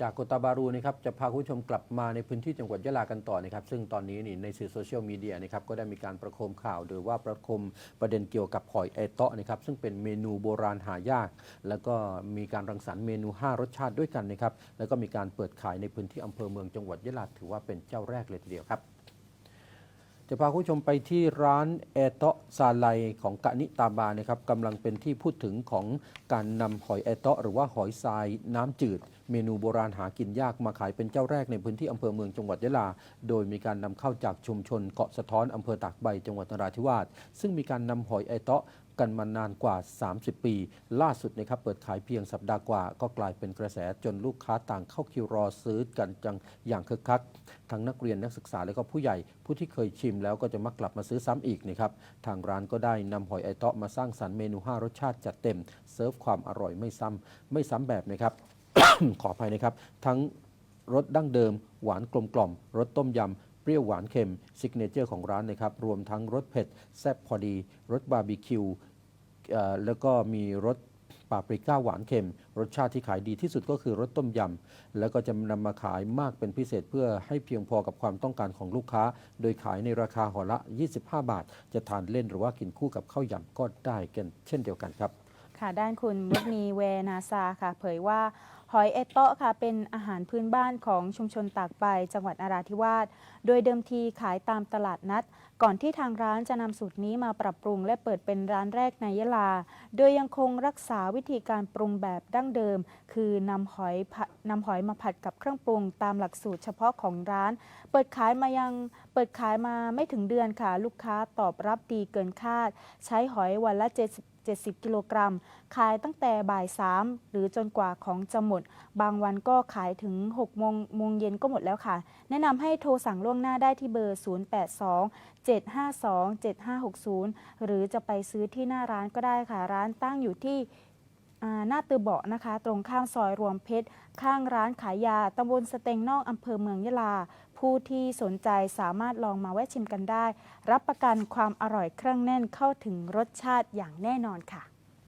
จากโกตาบารูนะครับจะพาคุณผู้ชมกลับมาในพื้นที่จังหวัดยะลากันต่อนะครับซึ่งตอนนี้นี่ในสื่อโซเชียลมีเดียนะครับก็ได้มีการประโคมข่าว หรือว่าประโคมประเด็นเกี่ยวกับหอยไอเตาะนะครับซึ่งเป็นเมนูโบราณหายาก แล้วก็มีการรังสรรค์เมนู 5 รสชาติด้วยกันนะครับแล้วก็มีการเปิดขายในพื้นที่อำเภอเมืองจังหวัดยะลาถือว่าเป็นเจ้าแรกเลยทีเดียวครับ จะพาคุณผู้ชมไปที่ร้านเอโตะซาไลของกะนิตาบานะครับกำลังเป็นที่พูดถึงของการนำหอยเอโตะหรือว่าหอยทรายน้ำจืด เมนูโบราณหากินยากมาขายเป็นเจ้าแรกในพื้นที่อำเภอเมืองจังหวัดยะลา โดยมีการนำเข้าจากชุมชนเกาะสะท้อนอำเภอตากใบจังหวัดนราธิวาสซึ่งมีการนำหอยเอโตะ กันมานานกว่า 30 ปี ล่าสุดนะครับเปิดขายเพียงสัปดาห์กว่า ก็กลายเป็นกระแสจนลูกค้าต่างเข้าคิวรอซื้อกันจังอย่างคึกคัก ทั้งนักเรียนนักศึกษาและก็ผู้ใหญ่ ผู้ที่เคยชิมแล้วก็จะมักกลับมาซื้อซ้ำอีกนะครับทางร้านก็ได้นำหอยไอเตาะมาสร้างสรรค์เมนู 5 รสชาติจัดเต็มเซิร์ฟความอร่อยไม่ซ้ำไม่ซ้ำแบบนะครับขออภัยนะครับ ทั้งรสดั้งเดิม หวานกลมกล่อมรสต้มยำเปรี้ยวหวานเค็มซิกเนเจอร์ของร้านนะครับ รวมทั้งรสเผ็ด แซ่บพอดี รสบาร์บีคิว แล้วก็มีรสปาปริก้าหวานเค็ม รสชาติที่ขายดีที่สุดก็คือรสต้มยำ แล้วก็จะนำมาขายมากเป็นพิเศษเพื่อให้เพียงพอกับความต้องการของลูกค้า โดยขายในราคาห่อละ 25 บาท จะทานเล่นหรือว่ากินคู่กับข้าวยำก็ได้กันเช่นเดียวกันครับ ค่ะด้านคุณมุกนีเวนาซาค่ะ เผยว่า หอยเอเตาะค่ะเป็นอาหารพื้นบ้านของชุมชนตากใบจังหวัดนราธิวาส โดยเดิมทีขายตามตลาดนัด ก่อนที่ทางร้านจะนำสูตรนี้มาปรับปรุงและเปิดเป็นร้านแรกในยะลา โดยยังคงรักษาวิธีการปรุงแบบดั้งเดิม คือนำหอยนำหอยมาผัดกับเครื่องปรุงตามหลักสูตรเฉพาะของร้าน เปิดขายมายังเปิดขายมาไม่ถึงเดือนค่ะ ลูกค้าตอบรับดีเกินคาด ใช้หอยวันละ 70 70 กิโลกรัม ขายตั้งแต่บ่าย 3 หรือจนกว่าของจะหมดบางวันก็ขายถึง6โมงโมงเย็นก็หมดแล้วค่ะ แนะนำให้โทรสั่งล่วงหน้าได้ที่เบอร์ 082 752 7560 หรือจะไปซื้อที่หน้าร้านก็ได้ค่ะ ร้านตั้งอยู่ที่หน้าตือเบาะนะคะ ตรงข้ามซอยรวมเพชร ข้างร้านขายยาตำบลสเตงนอกอำเภอเมืองยะลา ผู้ที่สนใจสามารถลองมาแวะชิมกันได้ รับประกันความอร่อยเครื่องแน่นเข้าถึงรสชาติอย่างแน่นอนค่ะ